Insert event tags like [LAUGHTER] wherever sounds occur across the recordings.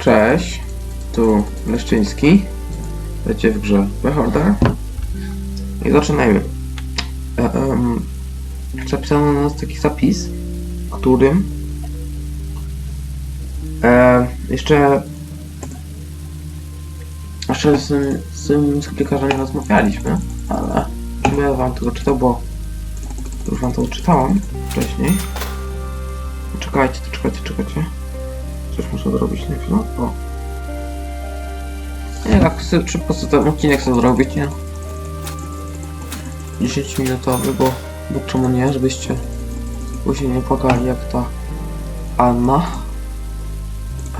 Cześć, tu Leszczyński. Lecie w grze Beholder. I zaczynajmy. E, um, przepisano na nas taki zapis, którym e, jeszcze jeszcze z, z tym sklepikarzem nie rozmawialiśmy, ale będę wam tego czytał, bo już wam to czytałam wcześniej. Czekajcie, czekajcie, czekajcie. Coś muszę zrobić na chwilę. O. Nie, tak szybko sobie ten odcinek chcę zrobić, nie? 10 minutowy, bo, bo czemu nie, żebyście później nie płakali jak ta Anna.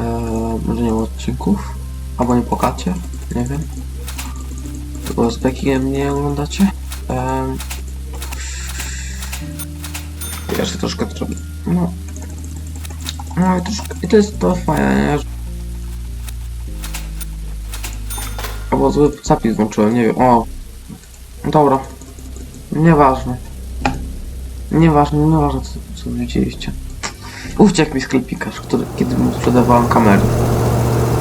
Eee, może nie ma odcinków, albo nie płakacie, nie wiem. Tylko z Beckiem nie oglądacie. Eee, jeszcze troszkę trzeba. No. No troszkę. To jest to fajne, że- Albo zły zapis włączyłem, nie wiem. O. Dobra. Nieważne. Nieważne, nieważne co, co widzieliście. Uciekł mi sklepikarz, który, kiedy mu sprzedawałem kamery.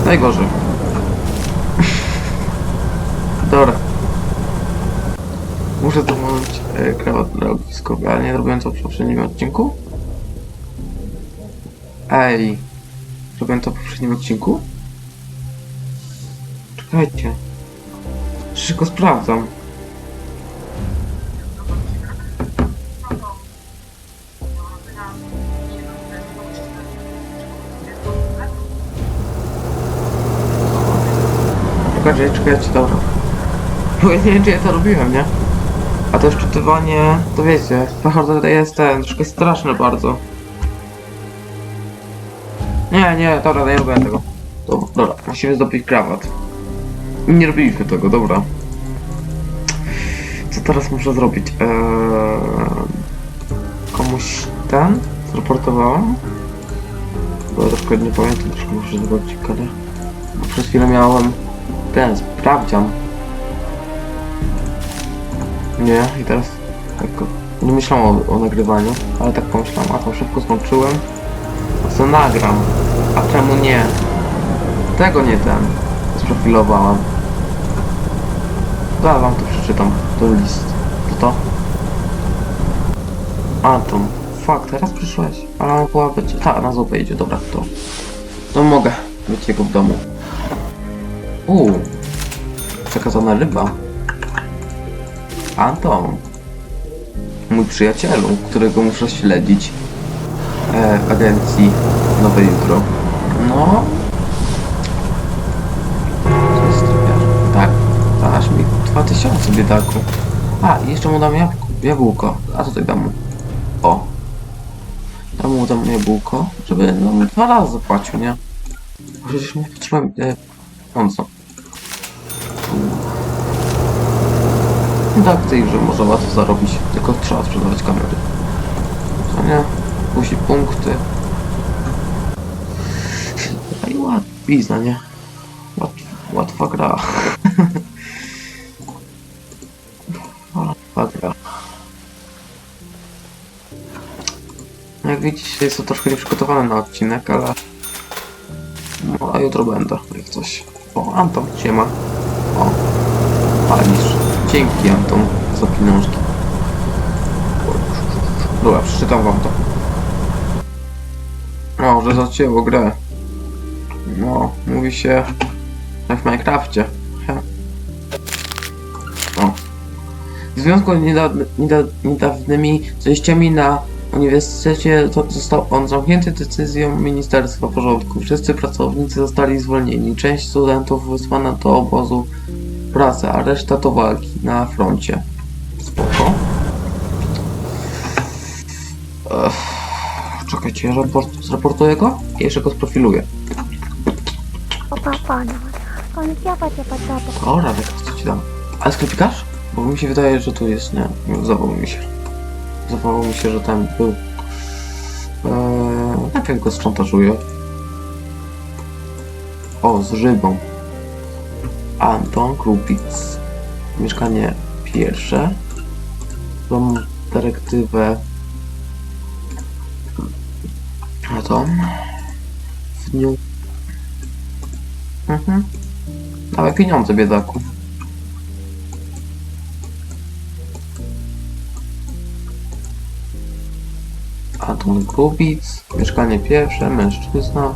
Najgorzej. [LAUGHS] Dobra. Muszę zamówić e, krawat dla ogniskowy, ale nie robiłem to w poprzednim odcinku. Ej. Robiłem to w poprzednim odcinku? Czekajcie. Szybko sprawdzam. Czekajcie, czekajcie, dobra. [LAUGHS] Bo ja nie wiem, czy ja to robiłem, nie? A to szczytywanie, to wiecie, to jest ten, troszkę straszne bardzo. Nie, nie, dobra, nie robiłem tego. Dobra, musimy zdobyć krawat. Nie robiliśmy tego, dobra. Co teraz muszę zrobić? Eee, komuś ten zreportowałem? Bo ja troszkę nie pamiętam, troszkę muszę zobaczyć, ale... Bo przez chwilę miałem ten, sprawdzian. Nie, i teraz tak, nie myślałem o, o nagrywaniu, ale tak pomyślałem, a to szybko skończyłem. Co nagram? A czemu nie? Tego nie ten. Sprofilowałem. Zaraz wam to przeczytam. To list. To to? Anton. Fuck, teraz przyszłeś. Ale on była być. Tak, na zupę idzie, dobra, to. To mogę mieć jego w domu. Uuu. Przekazana ryba. Anton. Mój przyjacielu, którego muszę śledzić e, agencji Nowe Jutro. No. To jest. Tak. Dasz mi 2000 biedaku. A, jeszcze mu dam jab jabłko. A tutaj dam mu. O. Dam mu dam jabłko, żeby no, dwa razy zapłacił, nie? Bo Przecież mu potrzeba e, pieniądze. Tak, w tej grze można łatwo zarobić, tylko trzeba sprzedawać kamery. Co nie? Musi punkty. No i łatwizna, nie? Łat, łatwa gra. [LAUGHS] łatwa gra. Jak widzicie, jest to troszkę nieprzygotowane na odcinek, ale... No, a jutro będę, jak coś. O, Anton, siema. O, palisz. Dzięki Anton za pieniążki. Dobra, przeczytam wam to. O, że zacięło grę. No, mówi się jak w Minecrafcie. O. W związku z niedawny, nieda- niedawnymi zejściami na uniwersytecie został on zamknięty decyzją Ministerstwa Porządku. Wszyscy pracownicy zostali zwolnieni. Część studentów wysłana do obozu pracy, a reszta to walki na froncie. Spoko. Ech, czekajcie, raport, zraportuję go i jeszcze go sprofiluję. Papa, paano? Paano siapa siapa siapa? O, Radek, co ci dam? Ale sklepikarz? Bo mi się wydaje, że tu jest, nie. Nie, Zdawało mi się. Zdawało mi się, że tam był. Eee, najpierw go szantażuję. O, z rybą. Anton Krupic. Mieszkanie pierwsze. Mam dyrektywę. A to? W dniu Mhm. Dawaj pieniądze, biedaku. Anton Grubic, mieszkanie pierwsze, mężczyzna,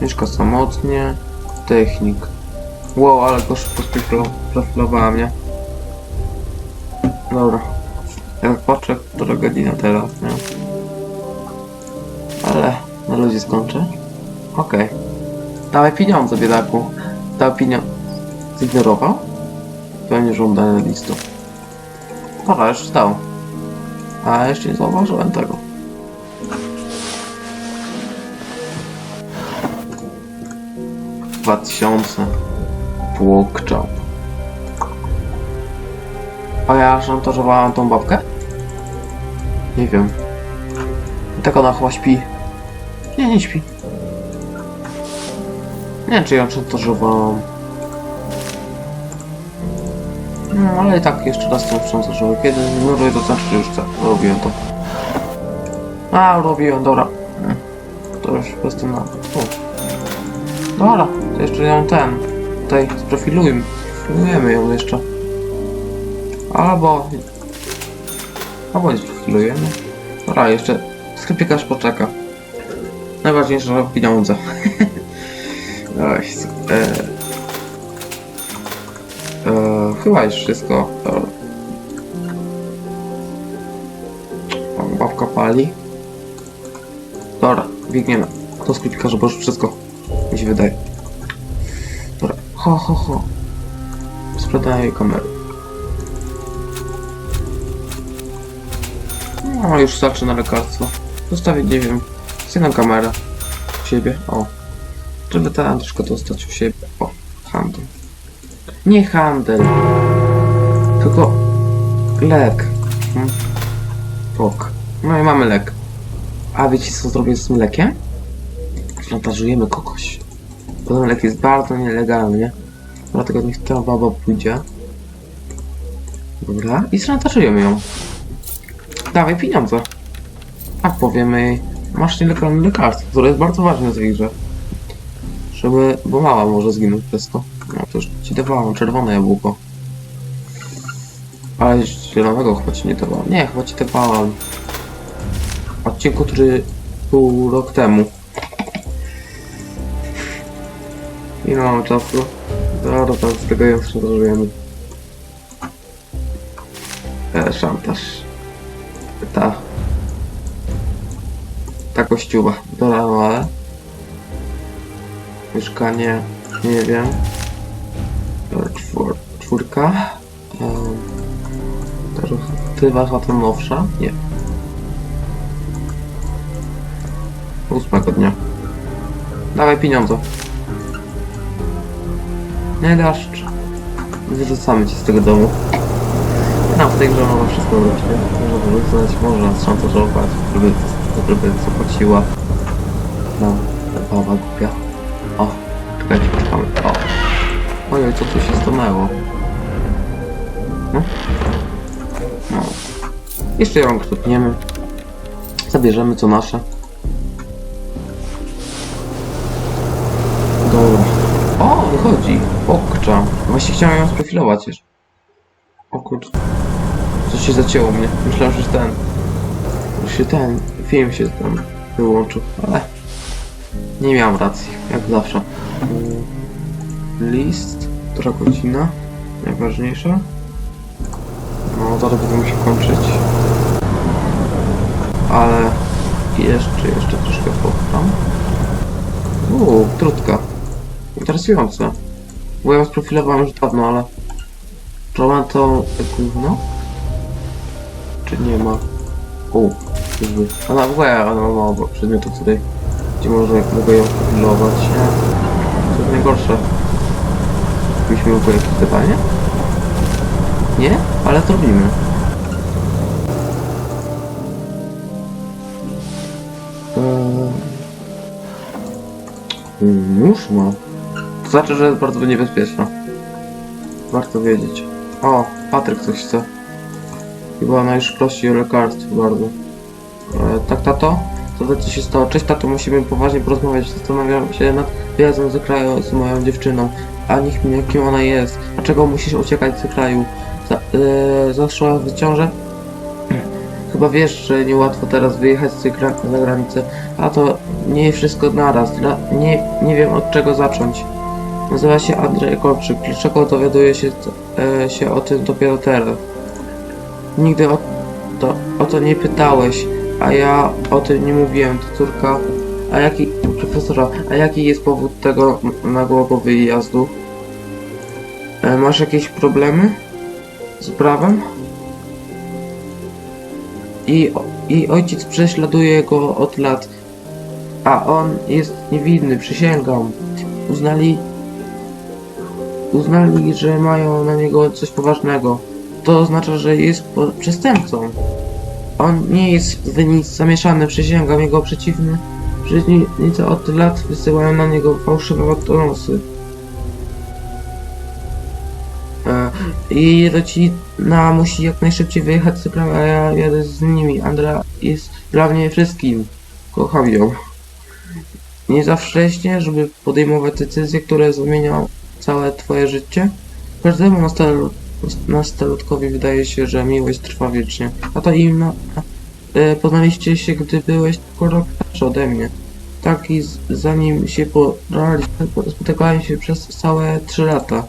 mieszka samotnie, technik. Wow, ale go szybko sprofilowałem, nie? Dobra. Jak patrzę, która godzina teraz, nie? Ale na ludzi skończę. Okej. Dawaj pieniądze, biedaku. Dał pieniądze. Zignorował? Pewnie żądane listu. Dobra, już dał. A jeszcze nie zauważyłem tego. Dwa tysiące. Płokczał. A ja szantażowałem tą babkę? Nie wiem. I tak ona chyba śpi. Nie, nie śpi. Nie wiem, czy ją szantażowałam. No, ale i tak jeszcze raz to szantażuję. Kiedy ignoruję, to znaczy, że już chcę. Robiłem to. A, robiłem, dobra. Mm. To już bez tym na... Dobra, to jeszcze ją ten... Tutaj sprofilujmy. Sprofilujemy ją jeszcze. Albo... Albo nie sprofilujemy. Dobra, jeszcze sklepikarz poczeka. Najważniejsze, że pieniądze. [LAUGHS] Oj, e, e, chyba już wszystko. E, o, babka pali. Dobra, biegniemy. Do sklepikarza, bo już wszystko mi się wydaje. Dobra, ho, ho, ho. Sprzedaję kamery. No, już zaczyna lekarstwo. Zostawię, nie wiem, jedną kamerę u siebie. O. Żeby tam troszkę dostać u siebie. O, handel. Nie handel. Tylko lek. Hmm. Pok. No i mamy lek. A wiecie co zrobię z tym lekiem? Szantażujemy kogoś. Bo ten lek jest bardzo nielegalny, nie? Dlatego niech ta baba pójdzie. Dobra. I szantażujemy ją. Dawaj pieniądze. Tak powiemy jej. Masz nielegalne lekarstwo, które jest bardzo ważne w tej grze. Żeby, bo mała może zginąć przez to. No to już ci dawałam, czerwone jabłko. Ale zielonego chyba ci nie dawałam. Nie, chyba ci dawałam. W odcinku, który był rok temu. Ile mamy czasu? Dobra, teraz z tego ją szantażujemy. No ale... Mieszkanie, nie wiem. E, Czwór, czwórka. Um, Perspektywa ta nowsza? Nie. Ósmego dnia. Dawaj pieniądze. Nie dasz. Wyrzucamy cię z tego domu. No, w tej grze można wszystko robić, nie? Można wyrzucać, można szantażować, żeby, żeby zapłaciła. No, baba głupia. O, czekajcie, poczekamy. O. Ojej, co tu się stanęło? No. No. Jeszcze ją klepniemy. Zabierzemy co nasze. Dobra. O, wychodzi. Okcza. Właśnie chciałem ją sprofilować jeszcze. O kurczę. Coś się zacięło mnie. Myślałem, że ten... Że się ten... Film się tam wyłączył, ale... Nie miałem racji, jak zawsze. List, która godzina? Najważniejsza. No, zaraz będę musiał kończyć. Ale jeszcze, jeszcze troszkę pochwam. Uuu, trutka. Interesujące. Bo ja ją sprofilowałem już dawno, ale... Czy to gówno? Czy nie ma? U, jakby. Ona w ogóle, ona ma mało przedmiotów tutaj, gdzie może mogę ją. Nie? To jest najgorsze. Byśmy mogli jakieś zadanie? Nie? Ale zrobimy. Eee... Nóż ma. To znaczy, że jest bardzo niebezpieczna. Warto wiedzieć. O, Patryk coś chce. Chyba ona już prosi o lekarstwo bardzo. E, tak, tato? to co się stało. Cześć tato, musimy poważnie porozmawiać. Zastanawiam się nad wyjazdem z kraju z moją dziewczyną. A niech mi kim ona jest. Dlaczego musisz uciekać z kraju? Za, yy, zaszła w ciążę? Chyba wiesz, że niełatwo teraz wyjechać z gra- za granicę. A to nie wszystko naraz. Dla, nie, nie wiem od czego zacząć. Nazywa się Andrzej Kolczyk. Dlaczego dowiaduję się, e, się o tym dopiero teraz? Nigdy o to, o to nie pytałeś, a ja o tym nie mówiłem, to córka. A jaki, profesora, a jaki jest powód tego nagłego wyjazdu? E, masz jakieś problemy z prawem? I, I ojciec prześladuje go od lat, a on jest niewinny, przysięgam. Uznali, uznali, że mają na niego coś poważnego. To oznacza, że jest przestępcą. On nie jest w nic zamieszany, przysięgam, jego przeciwny przeciwnicy od lat wysyłają na niego fałszywe donosy. E, I rodzina musi jak najszybciej wyjechać z kraju, a ja jadę z nimi. Andra jest dla mnie wszystkim. Kocham ją. Nie za wcześnie, żeby podejmować decyzje, które zmienią całe twoje życie. Każdemu nastal- nastolatkowi wydaje się, że miłość trwa wiecznie. A to im. E, poznaliście się, gdy byłeś tylko rok starszy ode mnie. Tak i z, zanim się poznaliśmy, po- spotykałem się przez całe trzy lata.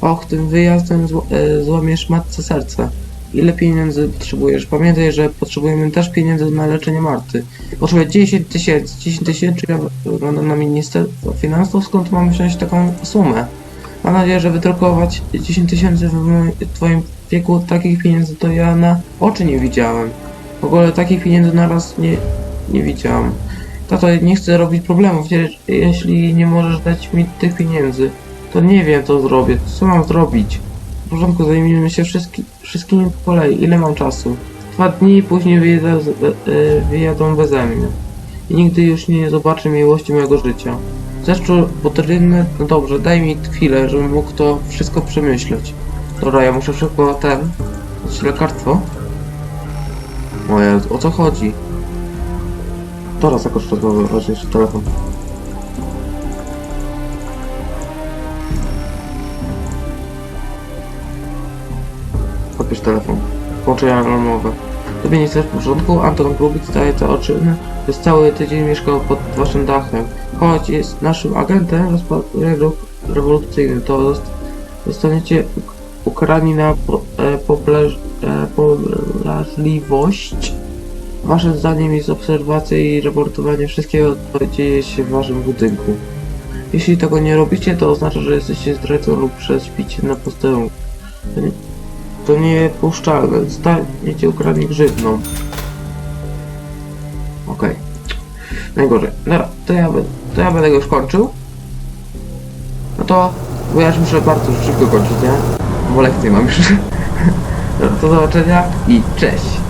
Och, tym wyjazdem zł- e, złamiesz matce serce. Ile pieniędzy potrzebujesz? Pamiętaj, że potrzebujemy też pieniędzy na leczenie Marty. Potrzebuję 10 tysięcy. 10 tysięcy ja wyglądam na Ministerstwo Finansów. Skąd mam wziąć taką sumę? Mam nadzieję, że wydrukować 10 tysięcy w twoim wieku takich pieniędzy to ja na oczy nie widziałem. W ogóle takich pieniędzy na raz nie, nie widziałam. Tato, nie chcę robić problemów. Je- Jeśli nie możesz dać mi tych pieniędzy, to nie wiem co zrobię. Co mam zrobić? W porządku, zajmijmy się wszystki, wszystkimi po kolei. Ile mam czasu? Dwa dni później wyjadę, e, wyjadą beze mnie. I nigdy już nie zobaczę miłości mojego życia. Zeszczu potryny, no dobrze, daj mi chwilę, żebym mógł to wszystko przemyśleć. Dobra, ja muszę szybko ten... Lekarstwo? Moje, o co chodzi? Teraz jakoś rozmowę, ważniejszy telefon. Odbierz telefon. Połączenia alarmowe. Tobie nie chcesz w porządku? Anton Grubic daje te oczy. Przez cały tydzień mieszkał pod waszym dachem. Choć jest naszym agentem, rozpatuje ruch rewolucyjny, to zost- zostaniecie uk- ukarani na e, e, poblażliwość. Waszym zdaniem jest obserwacja i raportowanie wszystkiego, co dzieje się w waszym budynku. Jeśli tego nie robicie, to oznacza, że jesteście zdrajcą lub prześpicie na posterunku. To nie- To niepuszczalne. Zostaniecie ukarani grzywną. Okej. Najgorzej. Dobra, to ja, be- to ja będę go już kończył. No to, bo ja już muszę bardzo szybko kończyć, nie? Bo lekcje mam już. [LAUGHS] Dobra, do zobaczenia i cześć.